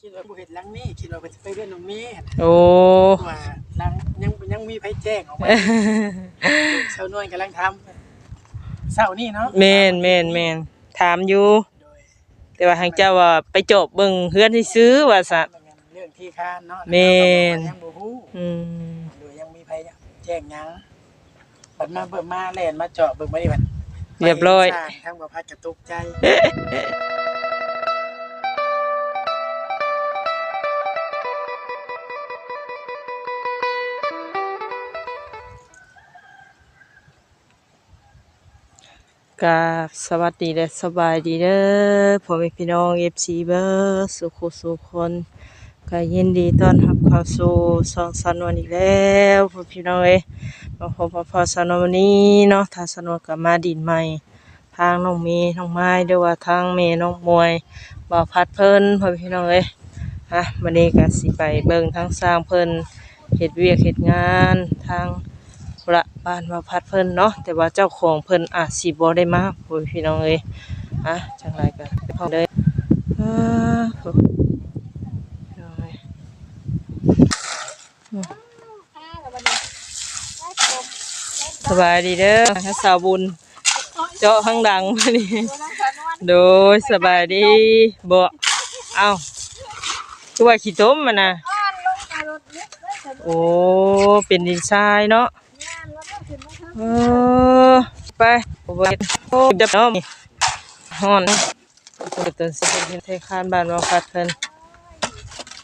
คิดว่าบ่เห็นหลังนี้คิดว่าเพิ่นสิไปเรือนน้องเมย์โอ้ ว่าหลังยังยังมีไผแจ้งออกมา เช้านวลกำลังทำเช้านี้เนาะแม่นแม่นแม่นถามอยู่ โดยแต่ว่าทางเจ้าว่าไปจบเบิ่งเฮือนที่ซื้อว่าซะเรื่องที่ค้านเนาะแม่น ยังบ่ฮู้อืมโดยยังมีไผแจ้งหยังบัดมาเบิ่งมาแล่นมาเจาะเบิ่งบ่ได้บัดเรียบร้อยไปสางทางบ่พัดกระตุกใจ กาบสวัสดีและสบายดีเด้อพ่อแม่พี่น้อง FC เบิร์สุขสุขคนก็ยินดีต้อนรับเข้าสู่สองสนวนอีกแล้วพ่อพี่น้องเอ้มาพบกับพ่อสนวนวันนี้เนาะทางสนวนกับมาดินใหม่ ทางน้องเมย์น้องไม้หรือว่าทางเมย์น้องมวยบ่าวพัดเพิ่นพ่อพี่น้องเอ้ฮะวันนี้ก็สิไปเบิ่งทางสร้างเพิ่นเฮ็ดเวียกเฮ็ดงานทาง ละบ้านว่าพัดเพิ่นเนาะแต่ว่าเจ้าของเพิ่นอาจสิบ่ได้มาโอ้ยพี่น้องเอ้ยอะจังไรก็ไปพร้อมเลยอ่าพี่น้องเอ้ยสบายดีเด้อให้สาวบุญ เจาะข้างดังมานี่โดยสบายดีบ่เอ้าคือว่าขี้ต้มมันน่ะโอ้ เป็นดินทรายเนาะ เออไปบ่เฮ็ดโอ้เดับเนาะนี่ฮ้อนเปิดต้นสิเป็นเฮ็ดให้คานบ้านว่าคัดเพิ่น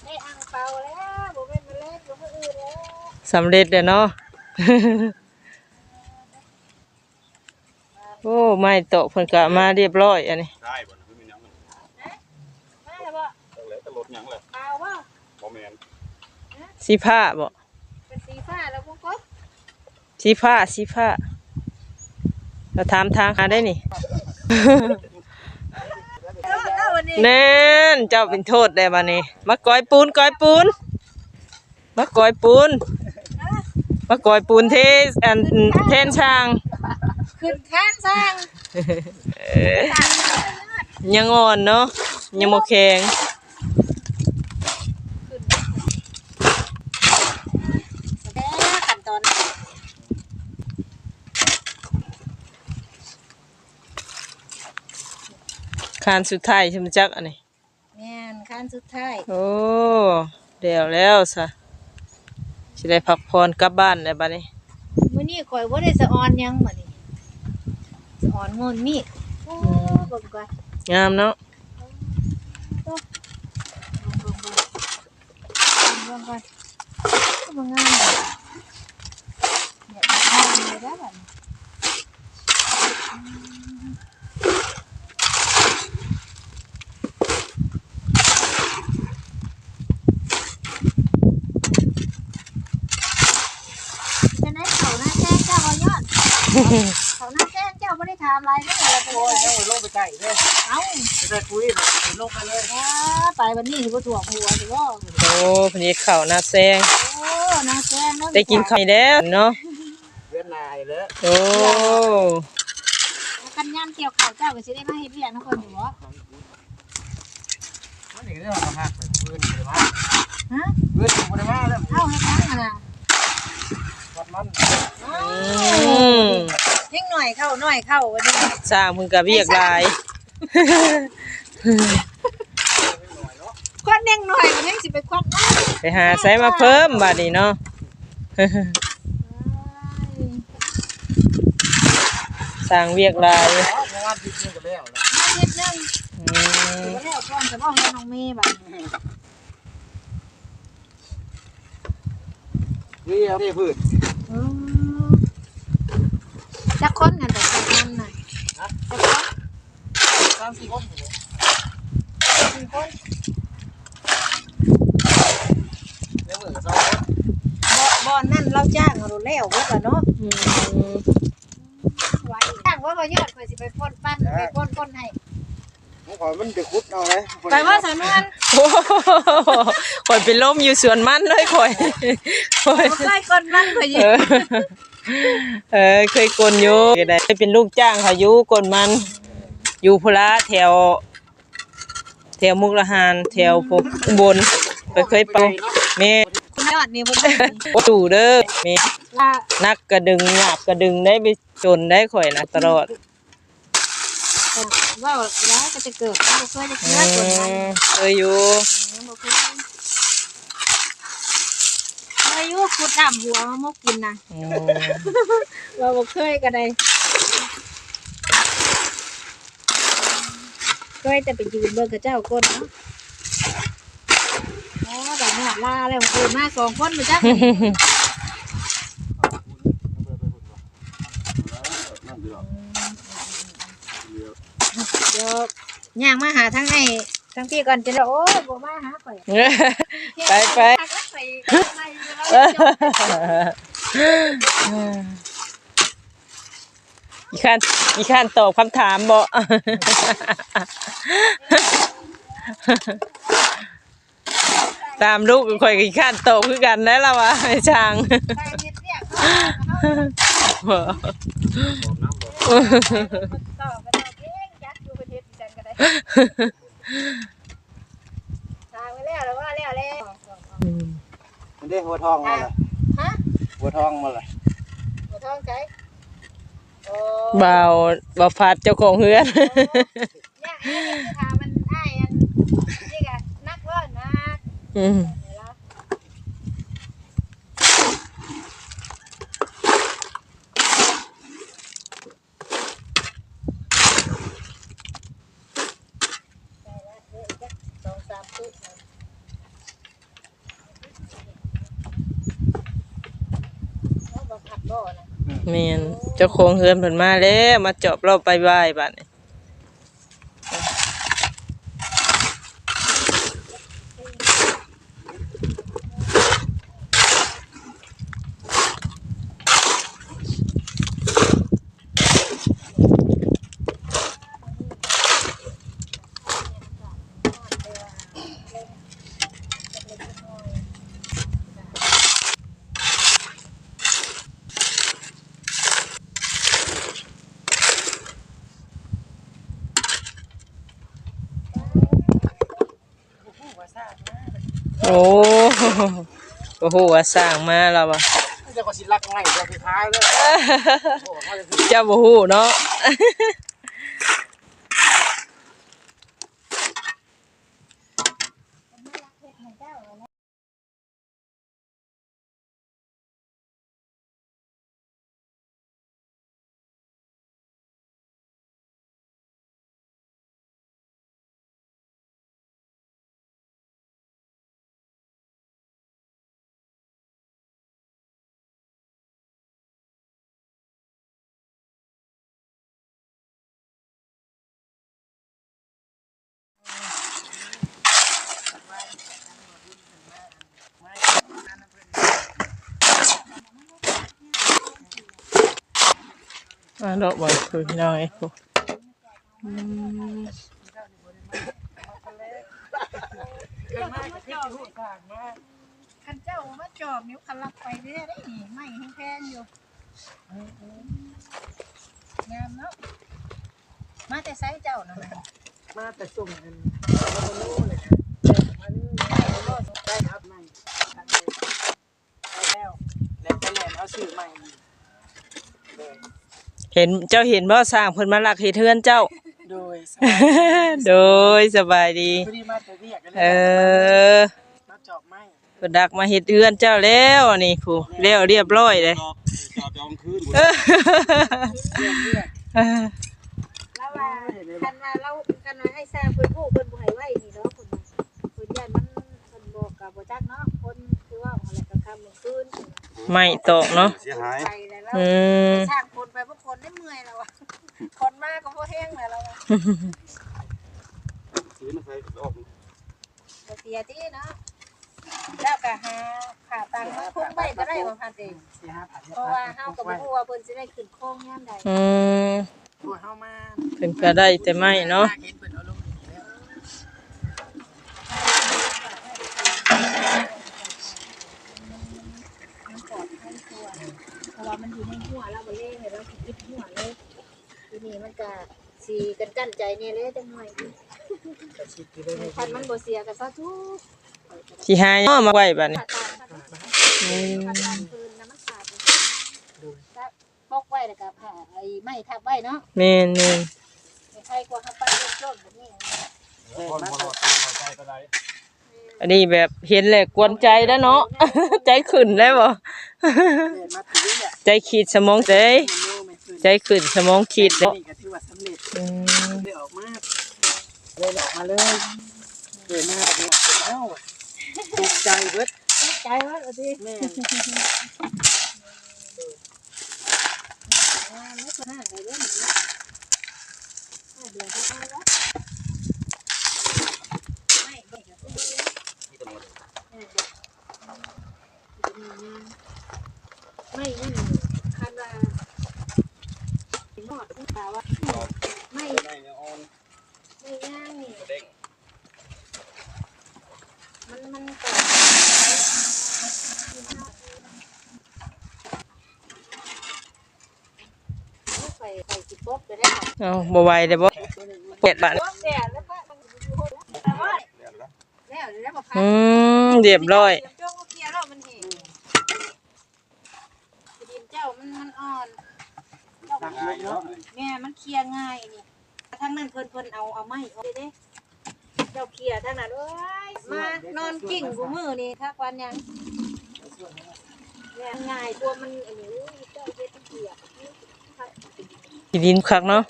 ได้อ่างเปล่าแล้วบ่เป็นมาเล็กบ่อื่นแล้วสำเร็จแล้วเนาะโอ้ไม่โตะเพิ่นก็มาเรียบร้อยอันนี้ได้บ่นะไม่มีหยังมันมาแล้วบ่จังแล้วแต่รถหยังแหละเปล่าบ่บ่แม่นสีผ้าบ่ เป็นสีฟ้าแล้วบ่กบ สีผ้าสีผ้าเราถามทางหาได้นี่เออแล้ววันนี้แน่นเจ้าเป็นโทษได้บัดนี้มาก้อยปูนก้อยปูนมาก้อยปูนมาก้อยปูนเทอันเทนช่าง ขึ้นข้านสร้างยังอ่อนเนาะยังบ่แข็ง แม่ขั้นตอน คานสุดท้ายใช่ไหมจักอันนี้แม่นขั้นสุดท้ายโอ้เดี๋ยวแล้วซะสิได้พักผ่อนกลับบ้านแล้วบัดนี้ มื้อนี้ข่อยบ่ได้สะออนหยังมื้อนี้สะออนงอนมีดโอ้เบิ่งก่อนงามเนาะเบิ่งก่อนก็บ่งามเนี่ยมันงามเลยเด้อบัดนี้จะไหนเขาหน้าแจ้งเจ้าบ่ยอด เขาหน้าแจ้งเจ้าบ่ได้ถามอะไรเด้อเรไปโอ้ยเด้ยังบ่ลงไปใกล้เด้อเอ้าจะได้คุยแบบลงไปเลยว้าไปวันนี้สิบ่ถ่วงหัวสิบ่าโอ้พอดีข้าวหน้าแซงโอ้น้างแซงเนาะได้กินข้าวแล้วเนาะเวียนนายเลยโอ้กันยามเกี่ยวข้าวเจ้าก็สิได้มาเฮ็ดเวียกนำเพิ่นอยู่บ่มันนี่เรื่ององหักไปเพื่อนบ่ได้มาฮะเพื่อนบ่ได้มาแล้วเอ้าเฮ็ดยังอะน่ะ มันอืมยิ่งหน่อยเข้าหน่อยเข้าวันนี้สร้างเพิ่นก็เวียกหลายควันยังหน่อยมันยังสิไปควันมาไปหาใส่มาเพิ่มบัดนี้เนาะ สร้างเวียกหลายอ๋องานที่นี่ก็แล้วแล้วเฮ็ดนึงอืมบ่แล้วก่อนจะบ่ให้น้องเมย์บัดนี้นี่เอาที่พืชอือ จักคนกันแต่จักคนน่ะจักคนสามสี่คนอยู่เลยสี่คนเดี๋ยวมือก็สองคนบ่บ่นั่นเราจ้างเอาแล้วเบิดล่ะเนาะอืมไว้จ้างว่าบ่ยอดข่อยสิไปพ่นปั้นไปพ่นพ่นให้ผมขอมันจะคุดเอาเลยไปว่าสำนวนโอ้โหข่อยเป็นลมอยู่สวนมันเลยข่อยข่อย บ่เคยกดมันข่อยอเอยู่อ เออเคยกลอยู่ก็ได้เป็นลูกจ้างเขาอยู่กลมัน อยู่พุระแถว แถวมุกดาหารแถวพวกอุบลไปเคยไปแม่คุณยอดนี่บ่ได้โอ้ตู่เด้อแม่ว่านักกระดึงหยาบกระดึงได้ไปจนได้ข่อยนะตลอดว่าแล้วก็จะเกิดบ่เคยจะอืเกิดคนนั้นมเคยอยู่บ่เค ยอายุขุดน้ำหัวมามกกินนะอืมเราบ่เคยก็ได้เคยแต่ไปยืนเบิ่งกับเจ้าก้นเนาะอ๋อแบบนี้ลาแล้วคืนมาสองคนไปจ้ะนั่นเดียวเดี๋ยวย่างมาหาทั้งไอ้ทั้งพี่ก่อนจะได้โอ้ยบ่มาหาข่อยไปไป ไปไปแล้วอีข้านอีข้านตอบคำถามบ่ตามลูกข่อยอีข้านตอบคือกันได้ละวะไอ้ช่างบ่ต่อก็ต่อเก่งจักอยู่ประเทศกันก็ได้ทางไปแล้วแล้วว่าแล้วแล้ว อืม มันได้หัวทองมาเลยฮะหัวทองมาเลยบ่ท้องใจโอ้บ่าวบ่าวพัดเจ้าของเฮือนย่างไอ้นี่ถามมันอ้ายอันนี่ก็นักเล่นนะ อืม เดี๋ยวละได้แล้วเดี๋ยวอีกจักสองสามปุ๊บเอา บ่ผัดบ่นะแม่นเจ้าของเฮือนเพิ่นมาแล้วมาจอบราไปบใบบัดนี้ โอ้โอ้โหว่าสร้างมาแล้วว่ะเจ้าก็สิรักง่ายเจ้าคือท้ายเลยโอ้เขาจะคือเจ้าบ่ฮู้เนาะ อ่าดอกบ่คือพี่น้องเอ้ยผู้อืมคันเจ้ามาจอบนิ้วคันลับไปเรื่อยได้นี่ไม่แห้งแพงอยู่งามเนาะมาแต่ไซส์เจ้านะแม่มาแต่ส่งเงินมาโน่เลยนะเดินมาเรื่อยๆได้ครับไม่ทันเลยไปแล้วแล้วไปแล้วเอาซื้อใหม่เลย เห็นเจ้าเห็นบ่สร้างเพิ่นมาลักเฮ็ดเฮือนเจ้า โดยสโดยสบายดี พอดีมาแต่เรียกกันเลเอยอมาจอบไม้เพิ่นดักมาเฮ็ดเฮือนเจ้าแล้วอันนี่ผู้แล้วเรียบร้อยเลยดอกจอบจองคืนเรียกเรียกแล้วว่าคันว่าเราคันว่าให้สร้างเพิ่นผู้เพิ่นบ่ให้ไว้นี่เนาะเพิ่นว่าเพิ่นย่านมันเพิ่นบอกกับบ่จักเนาะคนคือว่าอะไรก็คำมื้อคืน ไม่ตกเนาะเสียหายไปแล้วเราอืม สร้างคนไปบ่คนได้เมื่อยแล้วอะคนมากก็บ่แห้งแล้วเราอะซื้อมาใส่ออกบ่เสียติเนาะแล้วก็หาขาตังค์มาคุ้มไว้ก็ได้บ่พันเองสี่ห้าพันเพราะว่าเฮาก็บ่ฮู้ว่าเพิ่นสิได้ขึ้นโค้งยามใดอืมตัวเฮามาเพิ่นก็ได้แต่ไม่เนาะเห็นเพิ่นเอาลงนี่แล้ว มันปลอดภัยกว่าเพราะ ว่ามันอยู่ในหัวเราบ่เล่ให้เราสิคิดหัวเลยทีนี้มันก็สิกันกั้นใจแน่เลยจังหน่อยกระชิดอยู่เลยคันมันบ่เสียก็ซะทุกสิหาย่อมาไว้บัดนี้ขาดตามขาดตามอืมขาดตามคืนน้ำมันขาดแล้วปอกไว้แล้วก็ผ่าไอ้ไม้ทับไว้เนาะแม่นแม่นใครกว่าเขาไปโจนแบบนี้คนบ่รอดตามหัวใจไปไหน อันนี้แบบเห็นแล้วกวนใจแล้วเนาะ ใจขึ้นแล้วบ่าใจขีดสมองใจใจขึ้นสมองขีดเนี่ก็ถือว่าสำเร็จเลยออกมาเลยออกมาเลยเดินหน้าแบบนี้เอ้าตกใจเบิดใจว่าเอาสิแม่ไม่ควรห่างเลยเรื่องนี้เดี๋ยวจะไปแล้วไม่ไม่เดี๋ยวจะไม่นั่นคันว่าหมอดผู้สาวว่าไม่ ไม่เนี่ยอ่อน ไม่ย่างนี่ เด้ง มันมันก่อนใส่ใส่สิบป๊บจะได้ค่ะ เอาบ่ไหวเด้อบ่เปิดบัดป๊บแดดแล้วก็ต้องอยู่โหดแล้วแต่ว่าเดี๋ยวละแล้วเดี๋ยวมาพักอืมเรียบร้อยเดี๋ยวจ้องก็เคลียร์แล้วมันเห็นดินเจ้ามันมันอ่อนเจ้าตัมันกลงเนาะแม่มันเคลียร์ง่ายนี่ทั้งนั้นเพิ่นเพิ่นเอาเอาไม้เอาเด้เจ้าเคลียร์ทั้งนั้นเอ้ยมานอนกิ่งกูมือนี่ทักวันยังแม่ง่ายตัวมันอันนี้เจ้าเฮ็ดเคลียร์ที่ดินคักเนาะ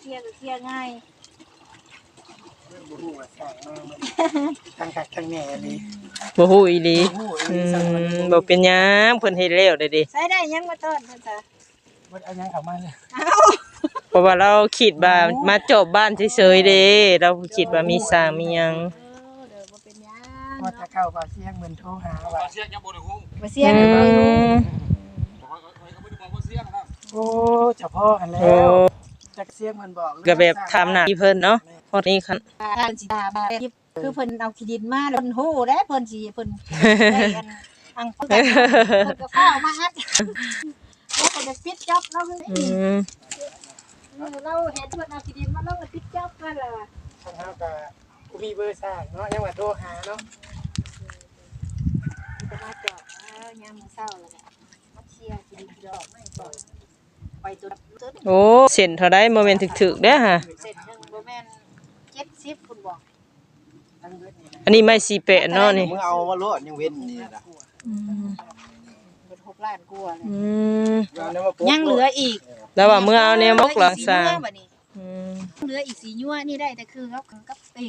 เคลียร์ก็เคลียร์ง่ายบ่ฮู้ว่าสั่งมามันทางกักทางแหน่นี่บ่ฮู้อีหลีบ่ฮู้อือีสั่งมามบ่เป็นหยังเพิ่นเฮ็ดแล้วได้เดิใช้ได้ยังมาต้อนเพิ่นจ้ะบ่เอาหยังเข้ามาเลยเพราะว่าเราคิดว่ามาจบบ้านเฉยๆเด้เราคิดว่ามีสร้างมีหยังเออเดี๋ยวบ่เป็นหยังว่าถ้าเข้าก็เสียงเหมือนโทรหาบอว่าเสียงยังบ่ได้ฮู้บ่เสียอืงเลยมบอกว่าเขาก็ไม่ได้บอกว่าเสียงนะโอ้เฉพาะอันแล้โอ้ว จักเสียงมันบอกก็แบบทำหน้าที่เพิ่นเนาะพอนี้คันการสิดาบาคือเพิ่นเอาขี้ดินมาแล้วเพิ่นโหได้เพิ่นสิเพิ่นได้อันอังเพิ่นก็เพิ่นก็ฟ้าวมาอัดแล้วก็จะปิดจ็อบเราคืออืมเราเห็นเพิ่นเอาขี้ดินมาเราก็ปิดจ็อบกันล่ะทางเฮาก็กูมีเบอร์สร้างเนาะยังว่าโทรหาเนาะจะมาจอดเออยามมื้อเช้าแล้วก็มาเคลียร์ขี้ดินดอกไม่ก่อน ไปตัวตึ๊ดโอ้เส้นเท่าใดบ่แม่นถึกๆเด้อฮะ เสร็จหนึงบ่แม่น70คุณบอกทั้งเบิดนี่นะอันนี้ไม่สีแปะเนาะนี่มึงเอามาโลดยังเว้นนี่นะอืมเป็น6ล้านกว่าเลยอืมเอาเนื้อมาปุ๊บยังเหลืออีกแล้วว่าเมื่อเอาแนวมกหลังสร้างเหลืออีกสียั่วบัดนี้อืมเหลืออีกสียั่วนี่ได้แต่คือเขากับไอ้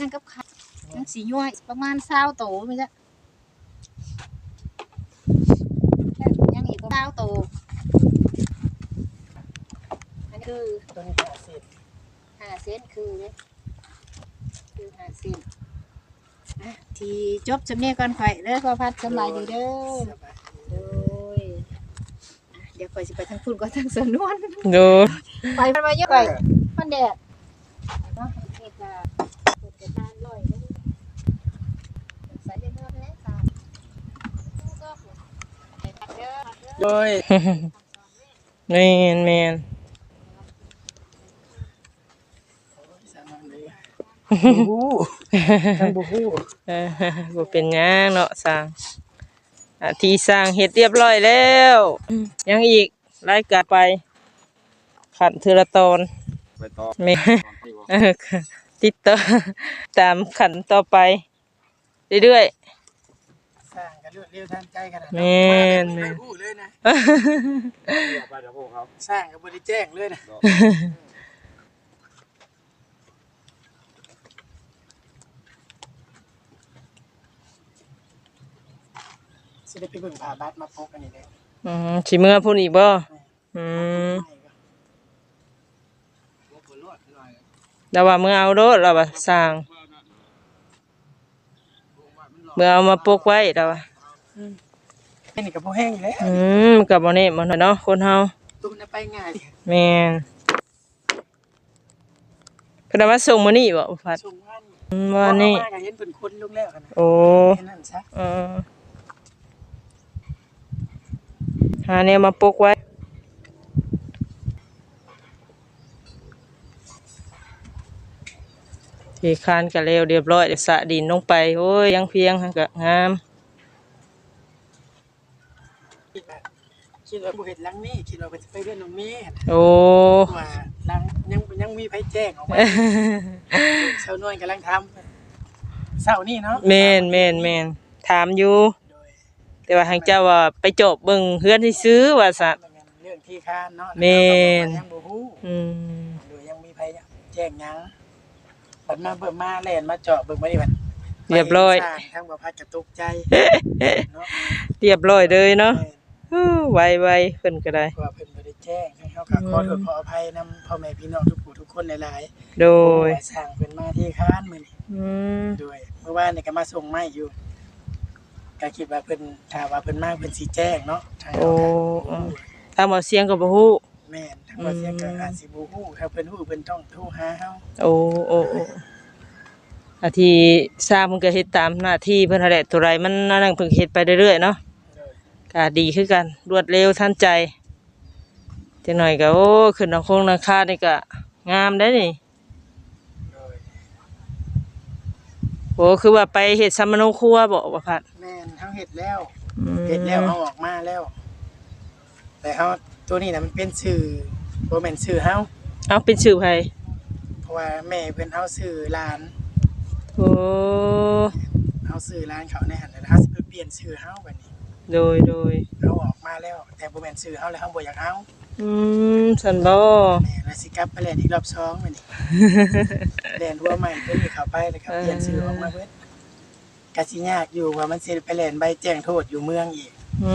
นั่นกับขายังสียั่วประมาณ20โตมั้ยจ๊ะยังอีกประมาณ20โตอันนี้ คือตัวนี้หาเศษ5เซนคือเด้คือ5เซนอะที่จบจำเนียก่อนข่อยเด้อขอพัดสำลายดีเด้อสบายโดยอะเดี๋ยวข่อยสิไปทางพุ่นก็ทางสวนนวล ดู ไปมันมาเยอะไปมันแดดเนาะเอกอะเปิดกระดานลอยแล้วใส่เดือดเนื้อแน่ค่ะก็ไปตัดเด้อตัดเด้อ โดย แม่นแม่น สามัญเลย บ่ฮู้ทั้งบ่ฮู้เออบ่เป็นหยังเนาะสร้างอะที่สร้างเฮ็ดเรียบร้อยแล้วอืมยังอีกรายการไปขันเทอละตอนไปต่อแม่เออติดต่อตามขันต่อไปเรื่อยสร้างกันรวดเร็วทันใจขนาดแม่นแม่แม่น ฮู้เลยนะๆไปเดี๋ยวพวกเขาสร้างก็บ่ได้แจ้งเลยนะ สิได้ไปเบิ่งผ่าบัตรมาพกอันนี้เด้ออืมสิเมื่อพุ่นอีกบ่อืมแล้วว่าเมื่อเอาโดดเราว่าสร้างเมื่อเอามาปกไว้เราว่าแค่นี้ก็บ่แห้งอยู่แล้วอืมก็บ่แน่บ่เนาะคนเฮาตุ้มน่ะไปง่ายแม่นเพิ่นเอามาส่งมื้อนี้บ่อุพัดส่งวันอืมว่านี่พอเอามาก็เห็นเพิ่นคนลงแล้วกันนะโอ้แค่นั้นซะเออ หาแนวมาปกไว้พี่คานก็แล้วเรียบร้อยเดี๋ยวสะดินลงไป โอ้ย ยังเพียงหั่นก็งามคิดว่าคิดว่าบ่เห็นหลังนี้คิดว่าเพิ่นสิไปเรียนน้องเมย์โอ้ว่าหลังยังยังมีไผแจ้งออกมาเช้านวลกำลังทำเช้านี้เนาะแม่นแม่นแม่นถามอยู่โดย แต่ว่าทางเจ้าว่าไปจบเบิ่งเฮือนที่ซื้อว่าซะเรื่องที่ค้านเนาะแม่น ยังบ่ฮู้อืมโดยยังมีไผแจ้งหยังบัดมาเบิ่งมาแล่นมาเจาะเบิ่งมานี่บัดเรียบร้อย ไปสางทางบ่พัดกระตุกใจเนาะเรียบร้อยเลยเนาะแม่นฮู้ไวๆเพิ่นก็ได้ เพราะว่าเพิ่นบ่ได้แจ้งให้เฮาก็ขอโทษขออภัยนำพ่อแม่พี่น้องทุกผู้ทุกคนหลายๆโดยสร้างเพิ่นมาที่ค้านมื้อนี้อืมด้วยเมื่อวานนี่ก็มาส่งไม้อยู่ ก็คิดว่าเพิ่นถ้าว่าเพิ่นมาเพิ่นสิแจ้งเนาะทางโอ้เราก็บ่รู้ถ้าบ่เสียงก็บ่ฮู้ แม่นทางว่าเสียงก็อาจสิบ่ฮู้ถ้าเพิ่นฮู้เพิ่นต้องโทรหาเฮาโอ้โอ้โอ้อาทีทราบมันก็เฮ็ดตามหน้าที่เพิ่นนั่นแหละตัวไรมันนั่นเพิ่นเฮ็ดไปเรื่อยๆเนาะโดยก็ดีคือกันรวดเร็วทันใจจังหน่อยก็โอ้ขึ้นนคงนาคานี่ก็งามได้นี่ โดย โอ้คือว่าไปเฮ็ดสมโนครัวบ่ว่าพัดแม่นเฮาเฮ็ดแล้วอืมเฮ็ดแล้วเฮาออกมาแล้ว แต่เฮาตัวนี้น่ะมันเป็นชื่อบ่แม่นชื่อเฮาเอาเป็นชื่อไผเพราะว่าแม่เพิ่นเฮาชื่อหลานโอ้เฮาชื่อหลานเขาในหันแล้วเฮาสิไปเปลี่ยนชื่อเฮาบัดนี้โดยโดยเฮาออกมาแล้ว แต่บ่แม่นชื่อเฮาแล้วเฮาบ่อยากเอา อืมสันบ่แม่แล้วสิกลับไปเล่นอีกรอบสองมื้อนี้เล่นหัวใหม่ตัวนี้เข้าไปแล้วก็เปลี่ยนชื่อออกมาเบิดก็สิยากอยู่ว่ามันสิไปเล่นใบแจ้งโทษอยู่เมืองอีกอื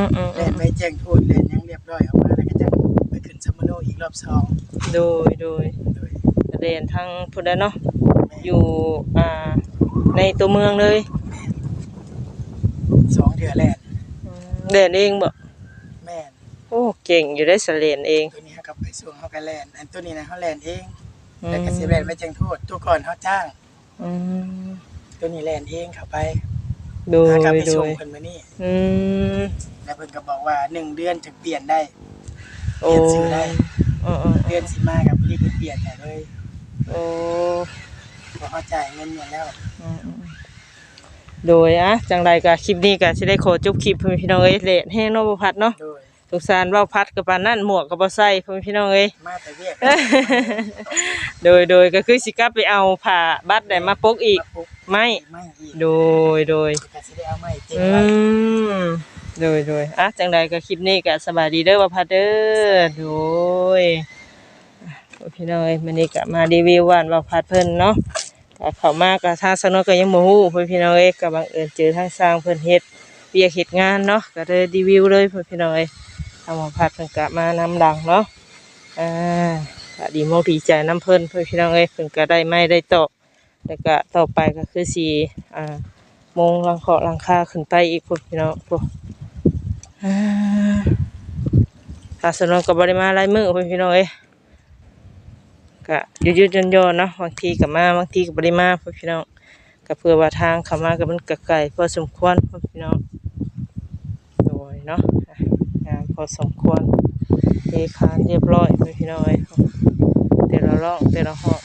มอืมอืเล่นมใบแจ้งโทษเล่นหยังเรียบร้อยออกมาแล้วก็จะไปขึ้นซัมมโนอีกรอบสองโดยโดยโดยเรียนทางพุ่นได้เนาะแม่อยู่อ่าในตัวเมืองเลยสองเดือนแล่นเรียนเองบ่แม่นโอ้เก่งอยู่ได้สเรียนเอง ตัวนี้เฮาก็ไปส่งเฮาก็แล่นอันตัวนี้นะเฮาแล่นเองอืแต่มก็สิแล่นใบแจ้งโทษตัวก่อนเฮาจ้างอืมตัวนี้แล่นเองเข้าไปโดยหากลับไปโดส่งยเพิ่นมื้อนี้อืมแล้วเพิ่นก็บอกว่าหนึ่งเดือนถึงเปลี่ยนได้โอ้เรียนสื่อได้อืมอืมเดือนสิมากับพี่เพิ่นเปลี่ยนให้เลยโอ้เพราะเขาจ่ายเงินหมดแล้วอืมอืมโดยอะจังไรก็คลิปนี้ก็สิได้ขอจบคลิปเพื่อนพี่น้องเอ้ยเลทแห้งเนาะบ่พัดเนาะ โดย สงสารเว้าพัดกับปานนั่นหมวกก็บ่ใส่เพื่อนพี่น้องเอ้ย มาแต่เวียกโดยโดยก็คือสิกลับไปเอาผ้าบัตรได้มาปกอีกมาปุ๊บไม่ ไม่อีกโดยโดย ก็สิได้เอาไม่เจ๊งอืไว้ ม โดยโดยอะจังใดก็คลิปนี้ก็สบายดีเด้อว่าพัดเด้อโดยอะพี่น้อยมันนี้ก็มารีวิวว่านว่าพัดเพิ่นเนาะก็เข้ามาก็ทางสนก็ยังบ่ฮู้เพิ่นพี่น้อยก็บังเอิญเจอทางสร้างเพิ่นเฮ็ดเวียกเฮ็ดงานเนาะก็เลยรีวิวเลยเพิ่นพี่น้อย ทางว่าพัดเพิ่นก็มานำดังเนาะอ่าก็ดีโมดีใจนํเพิ่นเพิ่นพี่น้องเอ้ยเพิ่นก็ได้ไม้ได้ตกแล้วก็ต่อไปก็คือสิอ่ามงลังเคาะลังคาขึ้นไปอีกพวกพี่น้องพวกอ่าถ้าสนองกับบริมาลายมือพวกพี่น้องเอ้ยก็ยืดยืดย่นย่นๆเนาะบางทีกับมาบางทีกับบริมาพวกพี่น้องก็เพื่อว่าทางเข้ามากับมันกไก่พอสมควรพวกพี่น้องโดยเนาะ พอสมควรเทคานเรียบร้อยพี่น้องเอ้ยแต่ละร่องแต่ละห้อง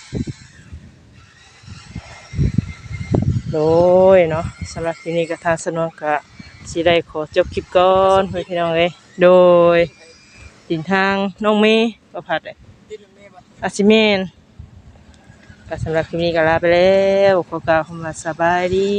โดยเนาะสำหรับที่นี้ก็ทางสนวนกะสิได้ขอจบคลิปก่อนพี่น้องเอ้ยโดยดินทางน้องเมย์ประพัดเลยอาซิเมนก็สำหรับคลิปนี้ก็ลาไปแล้วขอกล่าวคำว่าสบายดี